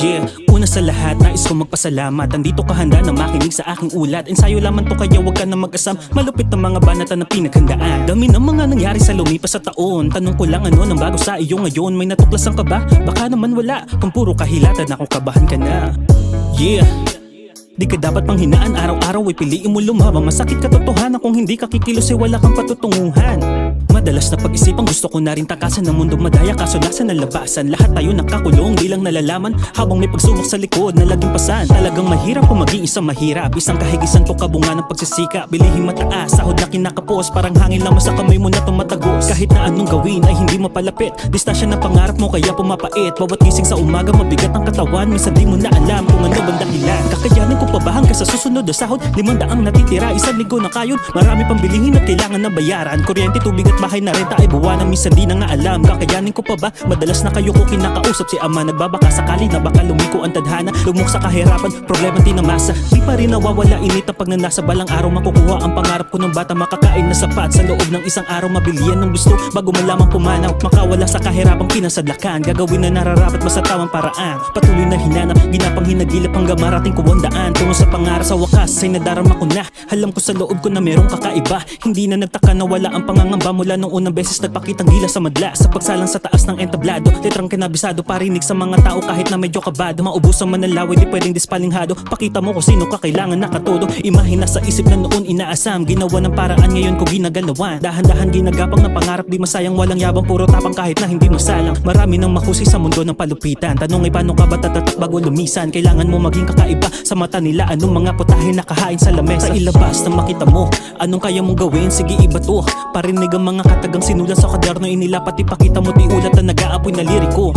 Yeah, una sa lahat, nais ko magpasalamat. Andito ka handa na makinig sa aking ulat. Ensayo lamang to kaya wag ka na mag-asam. Malupit na mga banata na pinaghandaan. Dami ng mga nangyari sa lumipas sa taon. Tanong ko lang ano nang bago sa iyo ngayon? May natuklasan ka ba? Baka naman wala. Kung puro kahilatan ako kabahan ka na. Yeah. Di ka dapat panghinaan. Araw-araw ay piliin mo lumaba Masakit katotohanan kung hindi ka kikilos ay wala kang patutunguhan Madalas na pag-isipan gusto ko na rin takasan ng mundong madaya. Kaso nasa nalabasan Lahat tayo nakakulong di nalalaman. Habang may pagsubok sa likod na laging pasan Talagang mahirap kung maging isang mahirap. Isang kahigisan to kabunga ng pagsisika. Bilihing mataas, sahod na kinakapos. Parang hangin lamang sa kamay mo na tumatagos. Kahit na anong gawin ay hindi mapalapit. Distansya ng pangarap mo kaya pumapait. Bawat gising sa umaga mabigat ang katawan. Minsan di mo na alam kung ano bang dahilan. Kakayanin ko pa ba sa susunod na sahod. Limandaang natitira, isang linggo na kayod. Marami pang bilihin at kailangan na bayaran. Kuryente, tubig at bahay na renta ay buwanan Minsan di na nga alam, kakayanin ko pa ba? Madalas na kayo ko kinakausap. Si ama Nagbabaka sakali na baka lumiko ang tadhana. Lumok sa kahirapan, problema tinamasa Di pa rin nawawala init ang pagnanasa. Balang araw makukuha ang pangarap ko ng bata. Makakain na sapat sa loob ng isang araw. Mabilihan ng gusto bago malamang pumanaw. Makawala sa kahirapang kinasadlakan. Gagawin na nararapat basta tamang paraan. Patuloy na hinanap, ginapang hinagilap Hanggang marating ko ang daan Tungo sa pangarap sa wakas ay nadarama ko na. Alam ko sa loob ko na merong kakaiba. Hindi na nagtaka na wala ang pangangamba Mula nung unang beses nagpakitang gila sa madla Sa pagsalang sa taas ng entablado Letrang kinabisado parinig sa mga tao kahit na medyo kabado. Man ang laway di pwedeng dispalinghado. Pakita mo kung sino ka kailangan nakatodo. Imahe na sa isip na noon inaasam. Ginawa ng paraan ngayon ko ginagalawan Dahan-dahan ginagapang na pangarap di masayang Walang yabang puro tapang kahit na hindi masalang. Marami nang mahusay sa mundo ng palupitan. Tanong ay paano ka ba tatatak bago lumisan? Kailangan mo maging kakaiba sa mata nila. Anong mga putahe nakahain sa lamesa? Ilabas na makita mo Anong kaya mong gawin? Sige iba to Parinig ang mga katagang sinulat sa kaderno Inilapat. Ipakita mo ti ulat na nag-aapoy na liriko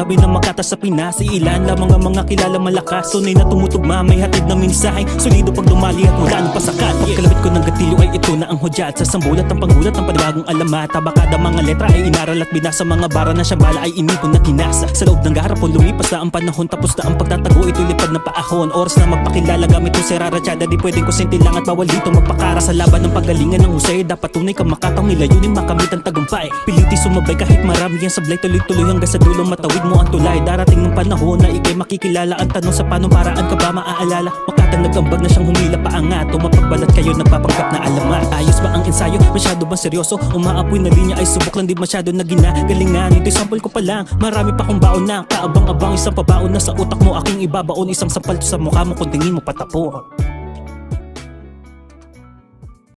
Dami na makata sa Pinas Ilan lamang ang mga kilala malakas. Tunay na tumutugma may hatid na mensahe. Solido pag dumali at wala nang pasakat Pagkalapit ko ng gatilyo ay ito na ang hudyat. Sa sambulat ang panggulat ng panibagong alamat. Tabakada mga letra ay inaral at binasa. Mga bara na siyambala ay inipon na kinasa. Sa loob ng garapon lumipas na ang panahon. Tapos na ang pagtatago ito'y lipad na paahon. Oras na magpakilala gamit yung seraratsada Di pwedeng kusintin lang at bawal dito magpakara. Sa laban ng pagalingan ng husay Dapat tunay ka makatang nilayunin makamit ang tagumpay. Piliti sumabay kahit marami ang sablay Tuloy-tuloy hanggang sa dulo matawid mo ang tulay. Darating ng panahon na ikay makikilala. Ang tanong sa paano paraan ka ba maaalala? Makatanag ang bag na siyang humila pa angat Tumapagbalat kayo nagpapanggap na alamat Ayos ba ang ensayo? Masyado bang seryoso? Umaapoy na linya ay subok lang di masyado na ginagalingan Ito'y sample ko pa lang. Marami pa kong baon na. Kaabang-abang isang pabaon na sa utak mo. Aking ibabaon isang sampal sa mukha mo. Kung tingin mo patapo